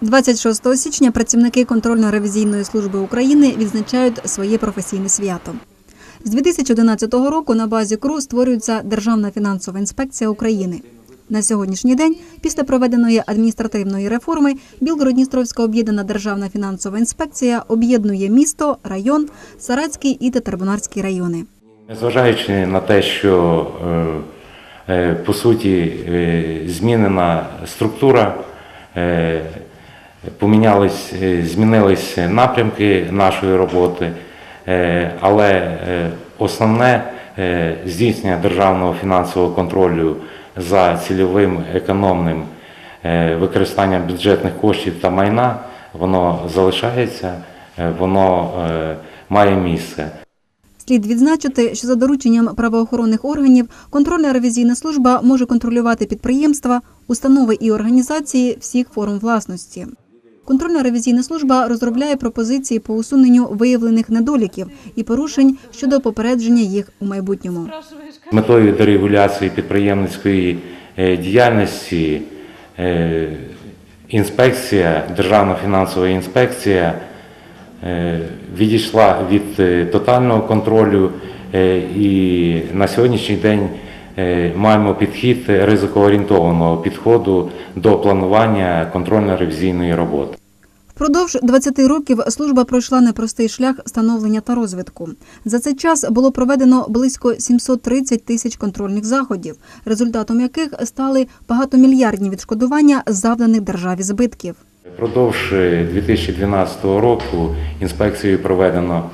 26 січня працівники контрольно-ревізійної служби України відзначають своє професійне свято. З 2011 року на базі КРУ створюється Державна фінансова інспекція України. На сьогоднішній день, після проведеної адміністративної реформи, Білгород-Дністровська об'єднана державна фінансова інспекція об'єднує місто, район, Саратський і Татарбунарський райони. Незважаючи на те, що е, е, по суті е, змінена структура, помінялись, е, змінились напрямки нашої роботи, е, але е, основне здійснення державного фінансового контролю за цільовим економним використанням бюджетних коштів та майна, воно залишається, воно має місце. Слід відзначити, що за дорученням правоохоронних органів контрольна ревізійна служба може контролювати підприємства, установи і організації всіх форм власності. Контрольна ревізійна служба розробляє пропозиції по усуненню виявлених недоліків і порушень щодо попередження їх у майбутньому. Метою дерегуляції підприємницької е, діяльності е, інспекція, Державна фінансова інспекція е, відійшла від тотального контролю і на сьогоднішній день маємо підхід ризикоорієнтованого підходу до планування контрольно-ревізійної роботи. Впродовж 20 років служба пройшла непростий шлях становлення та розвитку. За цей час було проведено близько 730 тисяч контрольних заходів, результатом яких стали багатомільярдні відшкодування завданих державі збитків. Впродовж е, 2012 року інспекцією проведено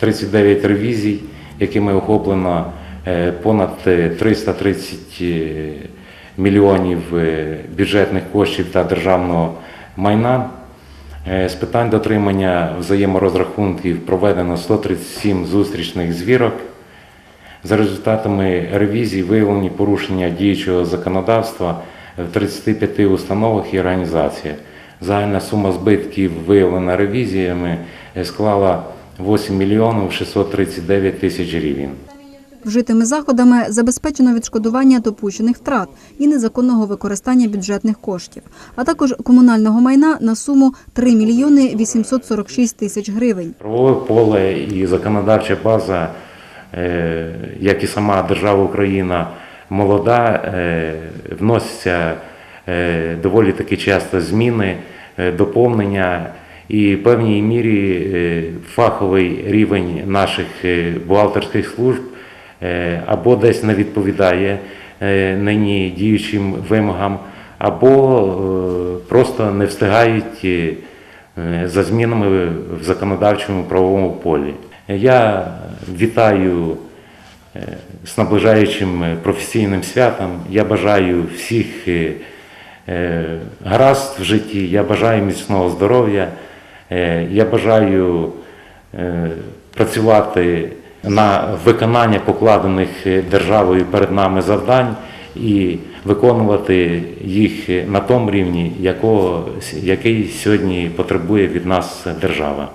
39 ревізій, якими охоплено е, понад е, 330 е, мільйонів е, бюджетних коштів та державного майна. З питань дотримання взаєморозрахунків проведено 137 зустрічних звірок. За результатами ревізій виявлені порушення діючого законодавства в 35 установах і організаціях. Загальна сума збитків, виявлена ревізіями, склала 8 мільйонів 639 тисяч гривень. Вжитими заходами забезпечено відшкодування допущених втрат і незаконного використання бюджетних коштів, а також комунального майна на суму 3 мільйони 846 тисяч гривень. Правове поле і законодавча база, е, як і сама держава Україна, молода, е, вносяться е, доволі таки часто зміни, доповнення. І в певній мірі фаховий рівень наших бухгалтерських служб або десь не відповідає е, нині діючим вимогам, або е, просто не встигають е, е, за змінами в законодавчому правовому полі. Я вітаю е, з наближаючим е, професійним святом. Я бажаю всіх е, е, гаразд в житті, я бажаю міцного здоров'я, е, я бажаю е, працювати на виконання покладених державою перед нами завдань і виконувати їх на тому рівні, якого, який сьогодні потребує від нас держава.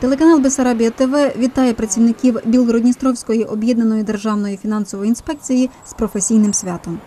Телеканал Бесарабія ТВ вітає працівників Білгород-Дністровської об'єднаної державної фінансової інспекції з професійним святом.